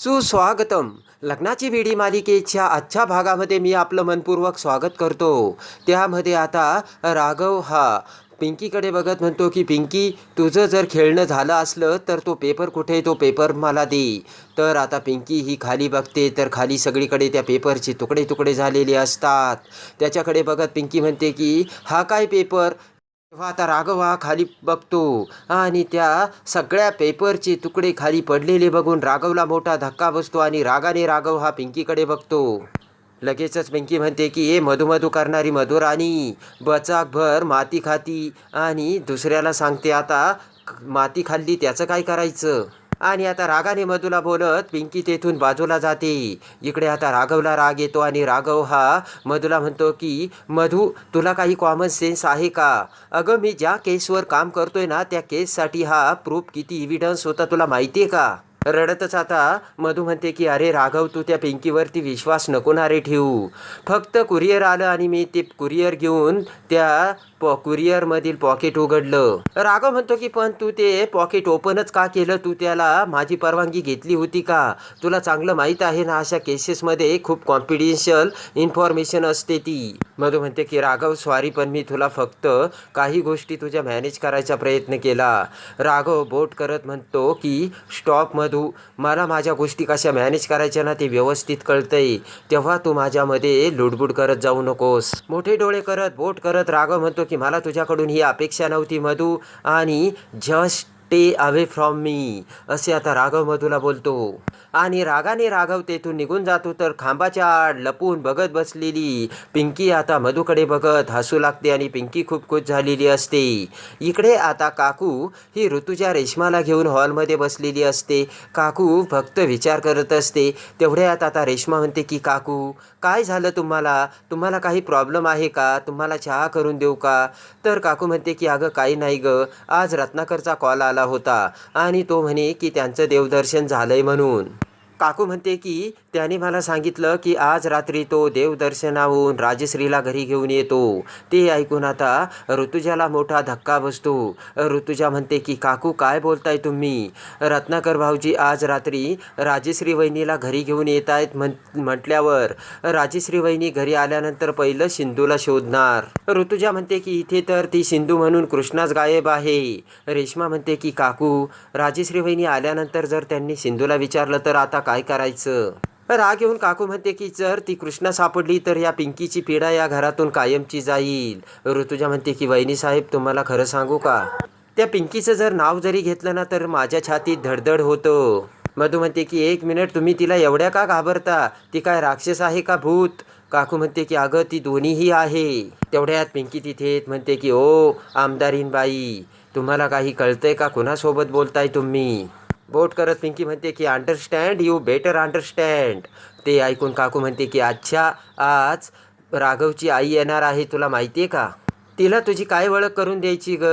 सुस्वागतम. लग्नाची विडी मालिकेच्या आजच्या भागामध्ये मी आपलं मनपूर्वक स्वागत करतो. त्यामध्ये आता राघव हा पिंकीकडे बघत म्हणतो की पिंकी तुझं जर खेळणं झालं असलं तर तो पेपर कुठे तो पेपर मला दे. तर आता पिंकी ही खाली बघते तर खाली सगळीकडे त्या पेपरचे तुकडे तुकडे झालेले असतात. त्याच्याकडे बघत पिंकी म्हणते की हा काय पेपर? तेव्हा आता राघव हा खाली बघतो आणि त्या सगळ्या पेपरचे तुकडे खाली पडलेले बघून राघवला मोठा धक्का बसतो आणि रागाने राघव हा पिंकीकडे बघतो. लगेचच पिंकी म्हणते की ए मधुमधू करणारी मधुराणी बचाकभर माती खाती. आणि दुसऱ्याला सांगते आता माती खाल्ली त्याचं काय करायचं? आणि आता रागाने मधूला बोलत पिंकी तेथून बाजूला जाते. इकडे आता राघवला राग येतो आणि राघव हा मधूला म्हणतो की मधू तुला काही कॉमन सेन्स आहे का? अगं मी ज्या केसवर काम करतोय ना त्या केससाठी हा प्रूफ किती इव्हिडन्स होता तुला माहिती आहे का? रडतच आता मधू म्हणते की अरे राघव तू त्या पिंकीवरती विश्वास नको ना रे ठेवू. फक्त कुरिअर आलं आणि मी ते कुरिअर घेऊन त्या पॉ कुरिअरमधील पॉकेट उघडलं. राघव म्हणतो की पण तू ते पॉकेट ओपनच का केलं? तू त्याला माझी परवानगी घेतली होती का? तुला चांगलं माहीत आहे ना अशा केसेसमध्ये खूप कॉन्फिडेन्शियल इन्फॉर्मेशन असते ती. मधू म्हणते की राघव सॉरी पण मी तुला फक्त काही गोष्टी तुझ्या मॅनेज करायचा प्रयत्न केला. राघव बोट करत म्हणतो की स्टॉप मधू. मला माझ्या गोष्टी कशा मॅनेज करायच्या ना ते व्यवस्थित कळतंय. तेव्हा तू माझ्यामध्ये लुडबुड करत जाऊ नकोस. मोठे डोळे करत बोट करत राघव म्हणतो की मला तुझ्याकडून ही अपेक्षा नव्हती मधू आणि जस्ट स्टे अवे फ्रॉम मी असे आता राघव मधूला बोलतो. आणि रागाने राघव तेथून निघून जातो तर खांबाच्या आड लपून बघत बसलेली पिंकी आता मधूकडे बघत हसू लागते आणि पिंकी खूप खुश झालेली असते. इकडे आता काकू ही ऋतूच्या रेशमाला घेऊन हॉलमध्ये बसलेली असते. काकू फक्त विचार करत असते. तेवढ्यात आता रेश्मा म्हणते की काकू काय झालं तुम्हाला? तुम्हाला काही प्रॉब्लेम आहे का? तुम्हाला चहा करून देऊ का? तर काकू म्हणते की अगं काही नाही ग. आज रत्नाकरचा कॉल आला होता. आणि तो म्हणे की त्यांचं देवदर्शन झालंय म्हणून. काकू म्हणते की त्याने मला सांगितलं की आज रात्री तो देवदर्शनाहून राजश्रीला घरी घेऊन येतो. ते ऐकून आता ऋतुजाला मोठा धक्का बसतो. ऋतुजा म्हणते की काकू काय बोलताय तुम्ही? रत्नाकर भाऊजी आज रात्री राजश्री वहिनीला घरी घेऊन येत आहेत म्हण म्हटल्यावर राजश्री वहिनी घरी आल्यानंतर पहिलं सिंधूला शोधणार. ऋतुजा म्हणते की इथे तर ती सिंधू म्हणून कृष्णाच गायब आहे. रेश्मा म्हणते की काकू राजश्री वहिनी आल्यानंतर जर त्यांनी सिंधूला विचारलं तर आता काय करायचं? राग येऊन काकू म्हणते की जर ती कृष्णा सापडली तर या पिंकीची पिढा या घरातून कायमची जाईल. ऋतुजा म्हणते की वहिनी साहेब तुम्हाला खरं सांगू का? त्या पिंकीचं जर नाव जरी घेतलं ना तर माझ्या छातीत धडधड होतं. मधू म्हणते की एक मिनिट तुम्ही तिला एवढ्या का घाबरता? ती काय राक्षस आहे का भूत? काकू म्हणते की अगं ती दोन्हीही आहे. तेवढ्यात पिंकी तिथे येत म्हणते की ओ आमदारीन बाई तुम्हाला काही कळतंय का? कुणासोबत बोलताय तुम्ही? बोट करत पिंकी म्हणते की अंडरस्टँड यू बेटर अंडरस्टँड ते ऐकून काकू म्हणते की अच्छा आज राघवची आई येणार आहे तुला माहिती आहे का? तिला तुझी काय ओळख करून द्यायची ग?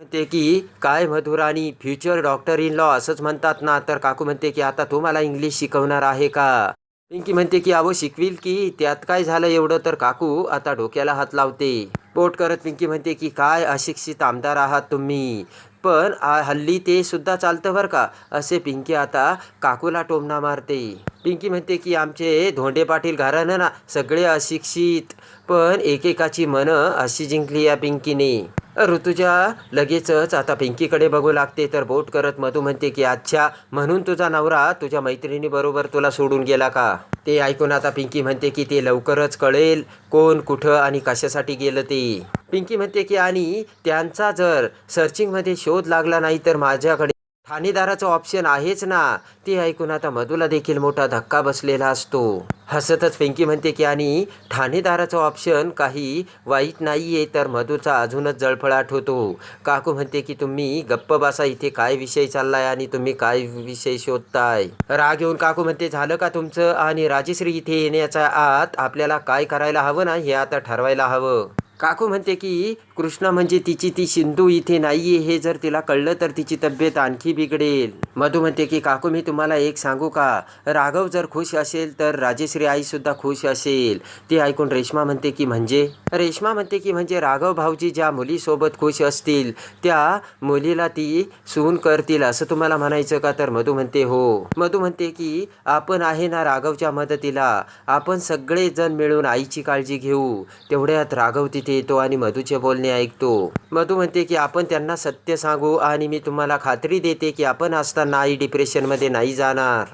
म्हणते की काय Madhurani future doctor in law असंच म्हणतात ना. तर काकू म्हणते की आता तू मला इंग्लिश शिकवणार आहे का? पिंकी म्हणते की अहो शिकवील की त्यात काय झालं एवढं? तर काकू आता डोक्याला हात लावते. पोट करत पिंकी म्हणते की काय अशिक्षित आमदार आहात तुम्ही? पण हल्ली ते सुद्धा चालतं बरं का. असे पिंकी आता काकूला टोमणा मारते. पिंकी म्हणते की आमचे धोंडे पाटील घराणं ना सगळे अशिक्षित. पण एकेकाची मनं अशी जिंकली या पिंकीने. ऋतुजा लगेचच आता पिंकीकडे बघू लागते तर बोट करत मधू म्हणते की अच्छा म्हणून तुझा नवरा तुझ्या मैत्रिणीबरोबर तुला सोडून गेला का? ते ऐकून आता पिंकी म्हणते की ते लवकरच कळेल कोण कुठं आणि कशासाठी गेलं ते. पिंकी म्हणते की आणि त्यांचा जर सर्चिंगमध्ये शोध लागला नाही तर माझ्याकडे ठाणेदाराचं ऑप्शन आहेच ना. ते ऐकून आता मधूला देखील मोठा धक्का बसलेला असतो. हसतच पिंकी म्हणते की आणि ठाणेदाराचं ऑप्शन काही वाईट नाही आहे तर मधूचा अजूनच जळफळाट होतो. काकू म्हणते की तुम्ही गप्प बसा इथे काय विषय चाललाय आणि तुम्ही काय विषय शोधताय? राग येऊन काकू म्हणते झालं का तुमचं? आणि राजेश्री इथे येण्याच्या आत आपल्याला काय करायला हवं ना हे आता ठरवायला हवं. काकू म्हणते की कृष्णा म्हणजे तिची ती सिंधू इथे नाहीये हे जर तिला कळलं तर तिची तब्येत आणखी बिघडेल. मधू म्हणते की काकू मी तुम्हाला एक सांगू का? राघव जर खुश असेल तर राजेश्री आईसुद्धा खुश असेल. ते ऐकून रेश्मा म्हणते की म्हणजे? रेश्मा म्हणते की म्हणजे राघव भाऊजी ज्या मुलीसोबत खुश असतील त्या मुलीला ती सून करतील असं तुम्हाला म्हणायचं का? तर मधू म्हणते हो. मधू म्हणते की आपण आहे ना राघवच्या मदतीला. आपण सगळेजण मिळून आईची काळजी घेऊ. तेवढ्यात राघव तिथे येतो आणि मधूचे बोलणे ऐकतो. मधू म्हणते की आपण त्यांना सत्य सांगू आणि मी तुम्हाला खात्री देते की आपण असताना नाही डिप्रेशनमध्ये नाही जाणार.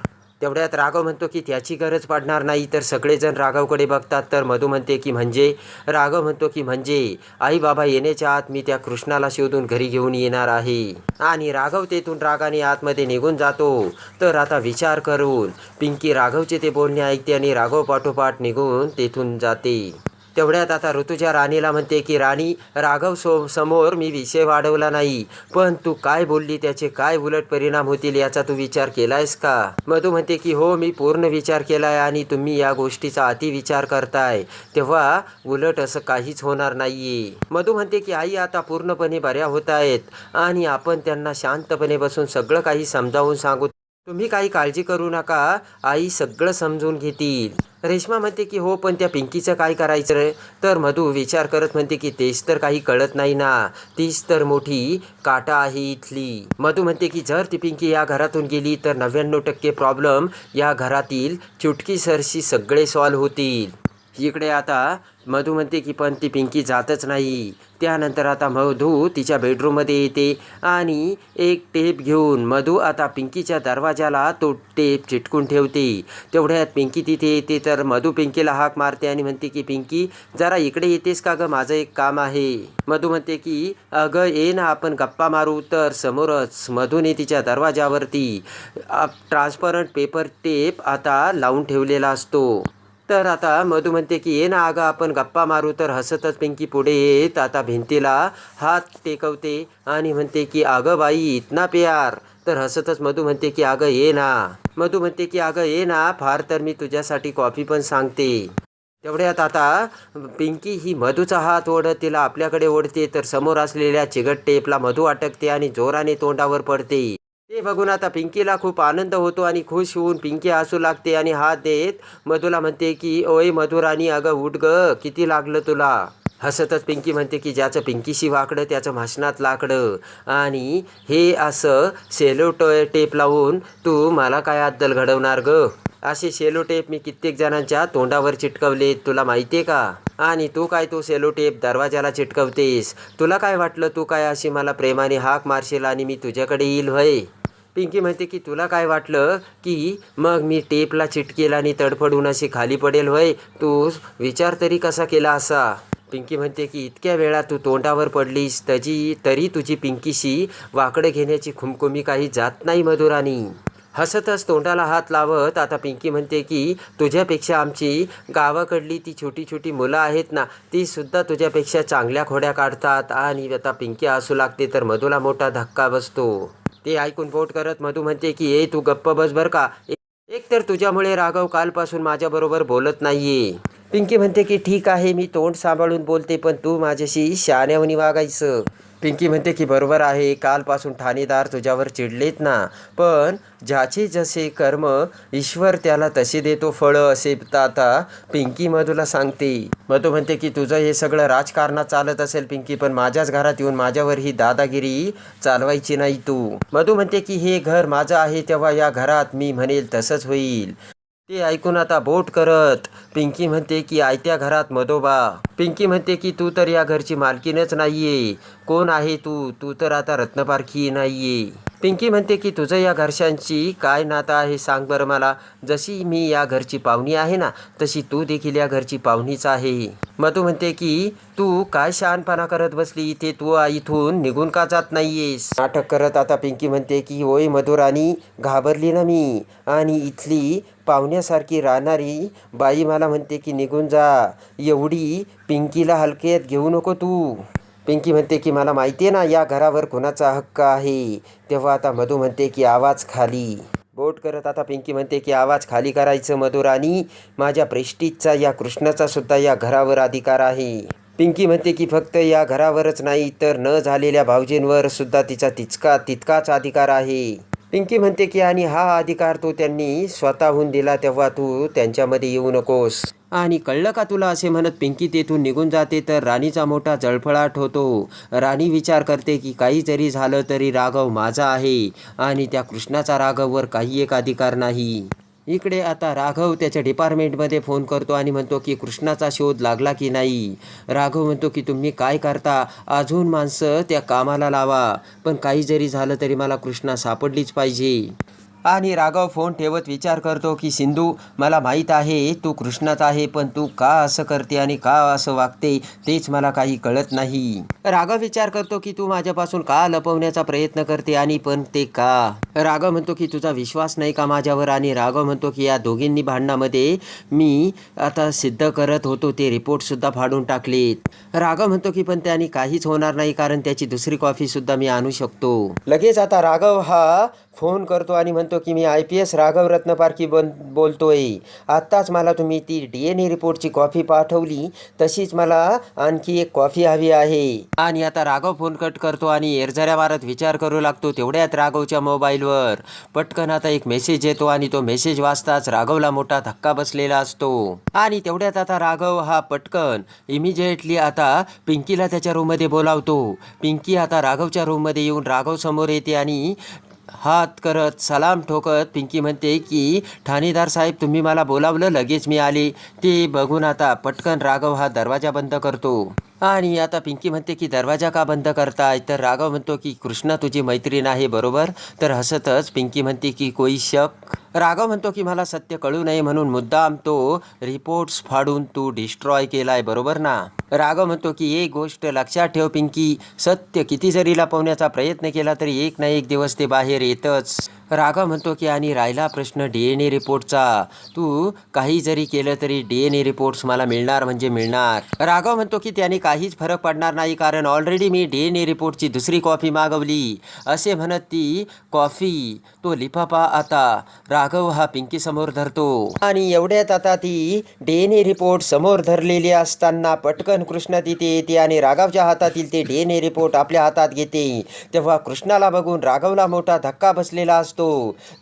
तेवढ्यात राघव म्हणतो की त्याची गरज पडणार नाही तर सगळेजण राघवकडे बघतात. तर मधू म्हणते की म्हणजे? राघव म्हणतो की म्हणजे? आई बाबा येण्याच्या आत मी त्या कृष्णाला शोधून घरी घेऊन येणार आहे. आणि राघव तेथून रागाने आतमध्ये निघून जातो. तर आता विचार करून पिंकी राघवचे ते बोलणे ऐकते आणि राघव पाठोपाठ निघून तेथून जाते. तेवढ्यात आता ऋतुजा राणीला म्हणते की राणी राघव सो समोर मी विषय वाढवला नाही पण तू काय बोलली त्याचे काय उलट परिणाम होतील याचा तू विचार केलायस का? मधू म्हणते की हो मी पूर्ण विचार केलाय आणि तुम्ही या गोष्टीचा अति विचार करताय तेव्हा उलट असं काहीच होणार नाहीये. मधू म्हणते की आई आता पूर्णपणे बऱ्या होत आहेत आणि आपण त्यांना शांतपणे बसून सगळं काही समजावून सांगू. तुम्ही काही काळजी करू नका आई सगळं समजून घेतील. रेश्मा म्हणते की हो पण त्या पिंकीचं काय करायचं रे? तर मधू विचार करत म्हणते की तेच तर काही कळत नाही ना. तीच तर मोठी काटा आहे इथली. मधू म्हणते की जर ती पिंकी या घरातून गेली तर नव्याण्णव टक्के प्रॉब्लेम या घरातील चुटकी सरशी सगळे सॉल्व्ह होतील. इकडे आता मधू म्हणते की पण ती पिंकी जातच नाही. त्यानंतर आता मधू तिच्या बेडरूममध्ये येते आणि एक टेप घेऊन मधू आता पिंकीच्या दरवाजाला तो टेप चिटकून ठेवते. तेवढ्यात पिंकी तिथे येते तर मधू पिंकीला हाक मारते आणि म्हणते की पिंकी जरा इकडे येतेस का गं? माझं एक काम आहे. मधू म्हणते की अगं ये ना आपण गप्पा मारू. तर समोरच मधूने तिच्या दरवाजावरती ट्रान्सपरंट पेपर टेप आता लावून ठेवलेला असतो. तर आता मधू म्हणते की ये ना अगं आपण गप्पा मारू तर हसतच पिंकी पुढे येत. आता भिंतीला हात टेकवते आणि म्हणते की अगं बाई इतना प्यार. तर हसतच मधू म्हणते की अगं ये ना. मधू म्हणते की अगं ये ना फार तर मी तुझ्यासाठी कॉफी पण सांगते. तेवढ्यात आता पिंकी ही मधूचा हात ओढत तिला आपल्याकडे ओढते तर समोर असलेल्या चिगट टेपला मधू अटकते आणि जोराने तोंडावर पडते. बघून आता पिंकीला खूप आनंद होतो आणि खुश होऊन पिंकी हसू लागते आणि हात देत मधूला म्हणते की ओय मधुराणी अगं उठ ग किती लागलं तुला? हसतच पिंकी म्हणते की ज्याचं पिंकीशी वाकडं त्याचं भाषणात लाकडं. आणि हे असं सेलो टो टेप लावून तू मला काय अद्दल घडवणार ग? असे सेलो टेप मी कित्येक जणांच्या तोंडावर चिटकवले तुला माहिती आहे का? आणि तू काय तो सेलो टेप दरवाजाला चिटकवतेस? तुला काय वाटलं तू काय अशी मला प्रेमाने हाक मारशील आणि मी तुझ्याकडे येईल व्हय? पिंकी म्हणते की तुला काय वाटलं की मग मी टेपला चिटकेल आणि तडफडून अशी खाली पडेल होय? तू विचार तरी कसा केला असा? पिंकी म्हणते की इतक्या वेळा तू तोंडावर पडलीस तजी तरी तुझी पिंकीशी वाकडं घेण्याची खुमखुमी काही जात नाही मधुराणी हसतच तोंडाला हात लावत आता पिंकी म्हणते की तुझ्यापेक्षा आमची गावाकडली ती छोटी छोटी मुलं आहेत ना ती सुद्धा तुझ्यापेक्षा चांगल्या खोड्या काढतात. आणि आता पिंकी असू लागते तर मधूला मोठा धक्का बसतो. ते ऐकून पोट करत मधू म्हणते की ए तू गप्प बस बर का. एक तर तुझ्यामुळे राघव कालपासून माझ्याबरोबर बोलत नाहीये. पिंकी म्हणते की ठीक आहे मी तोंड सांभाळून बोलते पण तू माझ्याशी शहाण्यावनी वागायचं. पिंकी म्हणते की बरोबर आहे कालपासून ठाणेदार तुझ्यावर चिडलेत ना. पण ज्याचे जसे कर्म ईश्वर त्याला तसे देतो फळं असे आता पिंकी मधूला सांगते. मधू म्हणते की तुझं हे सगळं राजकारणात चालत असेल पिंकी पण माझ्याच घरात येऊन माझ्यावर ही दादागिरी चालवायची नाही तू. मधू म्हणते की हे घर माझं आहे तेव्हा या घरात मी म्हणेल तसंच होईल. ते ऐकून आता बोट करत पिंकी म्हणते की आयत्या घरात मधोबा. पिंकी म्हणते की तू तर या घरची मालकीनच नाहीये. कोण आहे तू? तू तर आता रत्नपारखी नाही आहे पिंकी म्हणते की तुझं या घरच्यांची काय नातं आहे सांग बरं मला. जशी मी या घरची पाहुणी आहे ना तशी तू देखील या घरची पाहुणीच आहे. मधू म्हणते की तू काय शहाणपणा करत बसली? इथे तू इथून निघून का जात नाहीयेस? नाटक करत आता पिंकी म्हणते की होय मधुराणी घाबरली ना मी. आणि इथली पाहुण्यासारखी राहणारी बाई मला म्हणते की निघून जा. एवढी पिंकीला हलक्यात घेऊ नको तू पिंकी म्हणते की मला माहिती आहे ना या घरावर कुणाचा हक्क आहे. तेव्हा आता मधू म्हणते की आवाज खाली. बोट करत आता पिंकी म्हणते की आवाज खाली करायचं मधुराणी. माझ्या प्रेष्टीजचा या कृष्णाचा सुद्धा या घरावर अधिकार आहे. पिंकी म्हणते की फक्त या घरावरच नाही तर न झालेल्या भावजींवर सुद्धा तिचा तिचका तितकाच अधिकार आहे. पिंकी म्हणते की आणि हा अधिकार तो त्यांनी स्वतःहून दिला तेव्हा तू त्यांच्यामध्ये येऊ नकोस. आणि कळलं का तुला? असे म्हणत पिंकी तेथून निघून जाते. तर राणीचा मोठा जळफळाट होतो. राणी विचार करते की काही जरी झालं तरी राघव माझा आहे. आणि त्या कृष्णाचा राघववर काही एक अधिकार नाही. इकडे आता राघव त्याच्या डिपार्टमेंटमध्ये फोन करतो आणि म्हणतो की कृष्णाचा शोध लागला की नाही? राघव म्हणतो की तुम्ही काय करता? अजून माणसं त्या कामाला लावा. पण काही जरी झालं तरी मला कृष्णा सापडलीच पाहिजे. आणि राघव फोन ठेवत विचार करतो की सिंधू मला माहीत आहे तू कृष्णात आहे पण तू का असं करते आणि का असं वागते तेच मला काही कळत नाही. राघव विचार करतो की तू माझ्यापासून का लपवण्याचा प्रयत्न करते आणि पण ते का? राघव म्हणतो की तुझा विश्वास नाही का माझ्यावर? आणि राघव म्हणतो की या दोघींनी भांडणामध्ये मी आता सिद्ध करत होतो ते रिपोर्टसुद्धा फाडून टाकलेत. राघव म्हणतो की पण त्याने काहीच होणार नाही कारण त्याची दुसरी कॉफी सुद्धा मी आणू शकतो. लगेच आता राघव हा फोन करतो आणि म्हणतो की मी I P S Raghav Ratnaparkhi बन बोलतोय. आत्ताच मला तुम्ही ती डी एन ए रिपोर्टची कॉफी पाठवली तशीच मला आणखी एक कॉफी हवी आहे. आणि आता राघव फोन कट करतो आणि एरझऱ्या मारत विचार करू लागतो तेवढ्यात राघवच्या मोबाईल मोबाईलवर. पटकन आता एक मेसेज येतो आणि तो मेसेज वाचताच राघवला मोठा धक्का बसलेला असतो. आणि तेवढ्यात आता राघव हा पटकन इमिजिएटली आता पिंकीला त्याच्या रूममध्ये बोलावतो. पिंकी आता राघवच्या रूममध्ये येऊन राघव समोर येते आणि हात करत सलाम ठोकत पिंकी म्हणते की ठाणेदार साहेब तुम्ही मला बोलावलं लगेच मी आले. ते बघून आता पटकन राघव हा दरवाजा बंद करतो. आणि आता पिंकी म्हणते की दरवाजा का बंद करताय? तर राघव म्हणतो की कृष्णा तुझी मैत्रीण आहे बरोबर? तर हसतच पिंकी म्हणते की कोई शक राघव म्हणतो की मला सत्य कळू नये म्हणून मुद्दाम तो रिपोर्ट्स फाडून तू डिस्ट्रॉय केलाय बरोबर ना? राघव म्हणतो की एक गोष्ट लक्षात ठेव पिंकी. सत्य किती जरी लपवण्याचा प्रयत्न केला तरी एक ना एक दिवस ते बाहेर येतच. राघव म्हणतो की आणि राहिला प्रश्न डी एन ए रिपोर्टचा. तू काही जरी केलं तरी डी एन ए रिपोर्ट्स मला मिळणार म्हणजे मिळणार. राघव म्हणतो की त्याने काहीच फरक पडणार नाही कारण ऑलरेडी मी डी एन ए रिपोर्टची दुसरी कॉफी मागवली. असे म्हणत ती कॉफी तो लिफाफा आता. राघव हा पिंकी समोर धरतो. आणि एवढ्यात आता ती डी एन ए रिपोर्ट समोर धरलेली असताना पटकन कृष्ण तिथे येते आणि राघवच्या हातातील ते डी एन ए रिपोर्ट आपल्या हातात घेते. तेव्हा कृष्णाला बघून राघवला मोठा धक्का बसलेला असतो.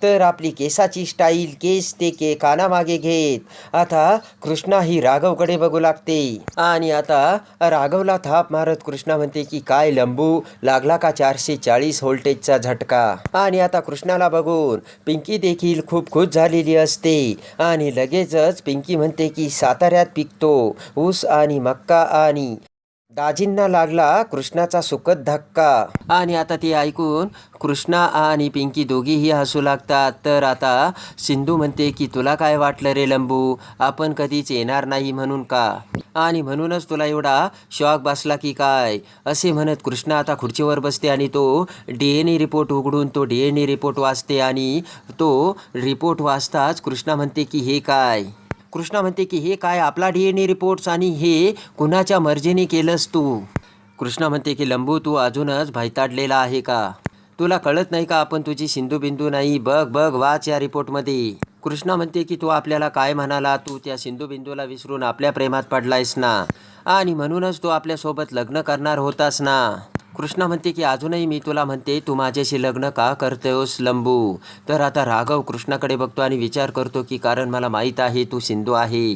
तर आपली केसाची स्टाईल केस ते के कानामागे घेत. आता कृष्णा ही राघवकडे बघू लागते. आणि आता राघवला थाप मारत कृष्णा म्हणते की काय लंबू लागला का चारशे चाळीस व्होल्टेजचा झटका? आणि आता कृष्णाला बघून पिंकी देखील खूप खुश झालेली असते. आणि लगेचच पिंकी म्हणते की साताऱ्यात पिकतो ऊस आणि मक्का आणि दाजींना लागला कृष्णाचा सुखद धक्का. आणि आता ते ऐकून कृष्णा आणि पिंकी दोघीही हसू लागतात. तर आता सिंधू म्हणते की तुला काय वाटलं रे लंबू? आपण कधीच येणार नाही म्हणून का? आणि म्हणूनच तुला एवढा शॉक बसला की काय? असे म्हणत कृष्णा आता खुर्चीवर बसते आणि तो डी एन ए रिपोर्ट उघडून तो डी एन ए रिपोर्ट वाचते आणि तो रिपोर्ट वाचताच कृष्णा म्हणते की हे काय? कृष्णा म्हणते की हे काय? आपला डी एन ए रिपोर्ट्स आणि हे कुणाच्या मर्जीने केलंस तू? कृष्णा म्हणते की लंबू तू अजूनच भैताडलेला आहे का? तुला कळत नाही का आपण तुझी सिंधू बिंदू नाही? बघ बघ वाच या रिपोर्टमध्ये. कृष्णा म्हणते की तू आपल्याला काय म्हणाला? तू त्या सिंधू बिंदूला विसरून आपल्या प्रेमात पडलायस ना? आणि म्हणूनच तू आपल्यासोबत लग्न करणार होतास ना? कृष्णा म्हणते की अजूनही मी तुला म्हणते तू माझ्याशी लग्न का करतोस लंबू? तर आता राघव कृष्णाकडे बघतो आणि विचार करतो की कारण मला माहीत आहे तू सिंधू आहे.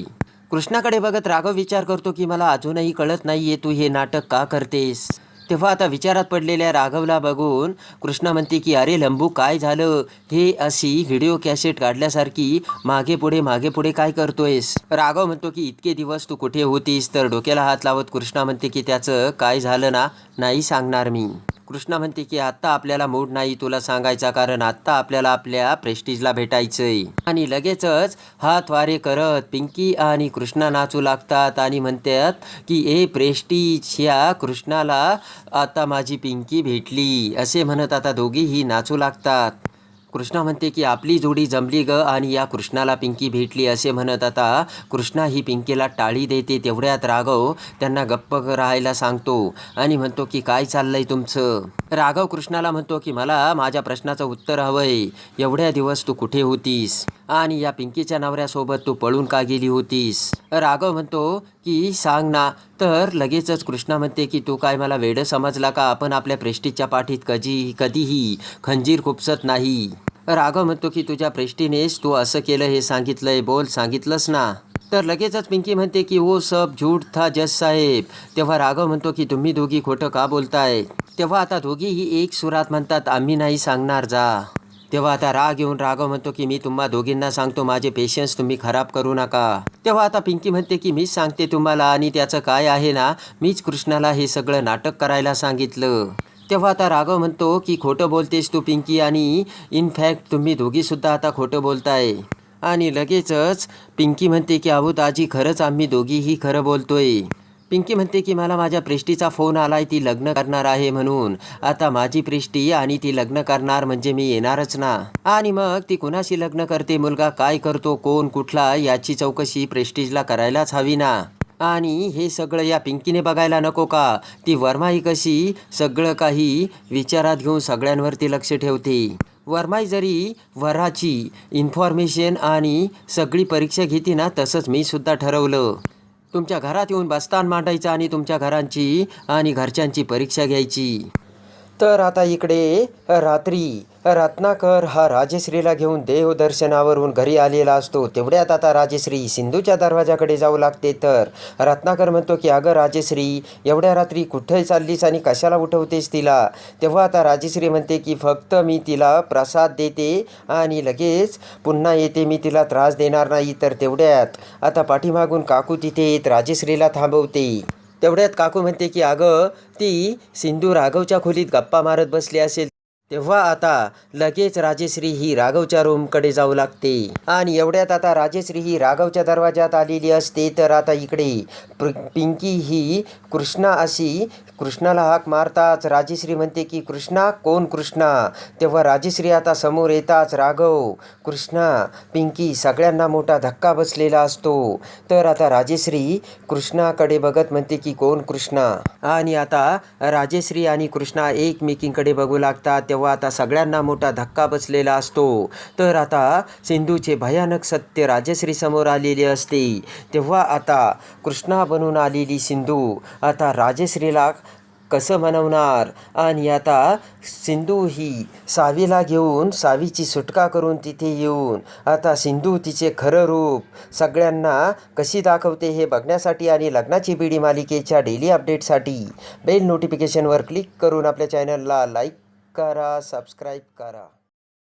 कृष्णाकडे बघत राघव विचार करतो की मला अजूनही कळत नाहीये तू हे नाटक का करतेस? तेव्हा आता विचारात पडलेल्या राघवला बघून कृष्णा म्हणते की अरे लंबू काय झालं? हे अशी व्हिडिओ कॅसेट काढल्यासारखी मागे पुढे मागे पुढे काय करतोयस? राघव म्हणतो की इतके दिवस तू कुठे होतीस? तर डोक्याला हात लावत. कृष्णा म्हणते की त्याचं काय झालं ना? नाही सांगणार मी. कृष्णा म्हणते की आत्ता आपल्याला मूड नाही तुला सांगायचा कारण आत्ता आपल्याला आपल्या प्रेस्टिजला भेटायचंय. आणि लगेचच हात वारे करत पिंकी आणि कृष्णा नाचू लागतात आणि म्हणतात की ए प्रेस्टीज ह्या कृष्णाला आता माझी पिंकी भेटली असे म्हणत आता दोघीही नाचू लागतात. कृष्णा म्हणते की आपली जोडी जमली ग आणि या कृष्णाला पिंकी भेटली असे म्हणत आता कृष्णा ही पिंकीला टाळी देते तेवढ्यात राघव त्यांना गप्प राहायला सांगतो आणि म्हणतो की काय चाललंय तुमचं? राघव कृष्णाला म्हणतो की मला माझ्या प्रश्नाचं उत्तर हवंय. एवढ्या दिवस तू कुठे होतीस? आणि या पिंकीच्या नवऱ्यासोबत तू पळून का गेली होतीस? राघव म्हणतो की सांग ना. तर लगेचच कृष्णा म्हणते की तू काय मला वेडं समजला का? आपण आपल्या प्रेष्टीच्या पाठीत कधी कधीही खंजीर खुपसत नाही. राघव म्हणतो की तुझ्या प्रेष्टीनेच तू असं केलं हे सांगितलंय. बोल सांगितलंस ना. तर लगेचच पिंकी म्हणते की हो सब झूठ था जज साहेब. तेव्हा राघव म्हणतो की तुम्ही दोघी खोटं का बोलताय? तेव्हा आता दोघीही एक सुरात म्हणतात आम्ही नाही सांगणार जा. तेव्हा आता राग येऊन राघव म्हणतो की मी तुम्हा दोघींना सांगतो माझे पेशन्स तुम्ही खराब करू नका. तेव्हा आता पिंकी म्हणते की मीच सांगते तुम्हाला आणि त्याचं काय आहे ना मीच कृष्णाला हे सगळं नाटक करायला सांगितलं. तेव्हा आता राघव म्हणतो की खोटं बोलतेस तू पिंकी आणि इनफॅक्ट तुम्ही दोघीसुद्धा आता खोटं बोलताय. आणि लगेचच पिंकी म्हणते की अहो दाजी खरंच आम्ही दोघीही खरं बोलतोय. पिंकी म्हणते की मला माझ्या प्रेष्टीचा फोन आलाय ती लग्न करणार आहे म्हणून. आता माझी प्रेष्टी आणि ती लग्न करणार म्हणजे मी येणारच ना. आणि मग ती कुणाशी लग्न करते मुलगा काय करतो कोण कुठला याची चौकशी प्रेस्टीजला करायलाच हवी ना. आणि हे सगळं या पिंकीने बघायला नको का? ती वर्माई कशी? सगळं काही विचारात घेऊन सगळ्यांवरती लक्ष ठेवते. वर्माई जरी वराची इन्फॉर्मेशन आणि सगळी परीक्षा घेते ना तसंच मी सुद्धा ठरवलं. तुमच्या घरात येऊन बस्तान मांडायचं आणि तुमच्या घरांची आणि घरच्यांची परीक्षा घ्यायची. तर आता इकडे रात्री रत्नाकर हा राजश्रीला घेऊन देवदर्शनावरून घरी आलेला असतो. तेवढ्यात आता राजश्री सिंधूच्या दरवाजाकडे जाऊ लागते. तर रत्नाकर म्हणतो की अगं राजश्री एवढ्या रात्री कुठे चाललीस आणि कशाला उठवतेस तिला? तेव्हा आता राजश्री म्हणते की फक्त मी तिला प्रसाद देते आणि लगेच पुन्हा येते. मी तिला त्रास देणार नाही. तर तेवढ्यात आता पाठीमागून काकू तिथे येत राजश्रीला थांबवते. तेवढ्यात काकू म्हणते की अगं ती सिंधू राघवच्या खोलीत गप्पा मारत बसली असेल. तेव्हा आता लगेच राजेश्री ही राघवच्या रूमकडे जाऊ लागते. आणि एवढ्यात आता राजेश्री ही राघवच्या दरवाजात आलेली असते तर आता इकडे प्र पिंकी ही कृष्णा अशी कृष्णाला हाक मारताच राजेश्री म्हणते की कृष्णा कोण कृष्णा? तेव्हा राजेश्री आता समोर येताच राघव कृष्णा पिंकी सगळ्यांना मोठा धक्का बसलेला असतो. तर आता राजेश्री कृष्णाकडे बघत म्हणते की कोण कृष्णा? आणि आता राजेश्री आणि कृष्णा एकमेकींकडे बघू लागतात. तेव्हा आता सगळ्यांना मोठा धक्का बसलेला असतो. तर आता सिंधूचे भयानक सत्य राजश्रीसमोर आलेले असते. तेव्हा आता कृष्णा बनून आलेली सिंधू. आता राजश्रीला कसं म्हणवणार आणि आता सिंधू ही सावीला घेऊन सावीची सुटका करून तिथे येऊन आता सिंधू तिचे खरं रूप सगळ्यांना कशी दाखवते हे बघण्यासाठी आणि लग्नाची बिडी मालिकेच्या डेली अपडेटसाठी बेल नोटिफिकेशनवर क्लिक करून आपल्या चॅनलला लाईक करा सबस्क्राईब करा.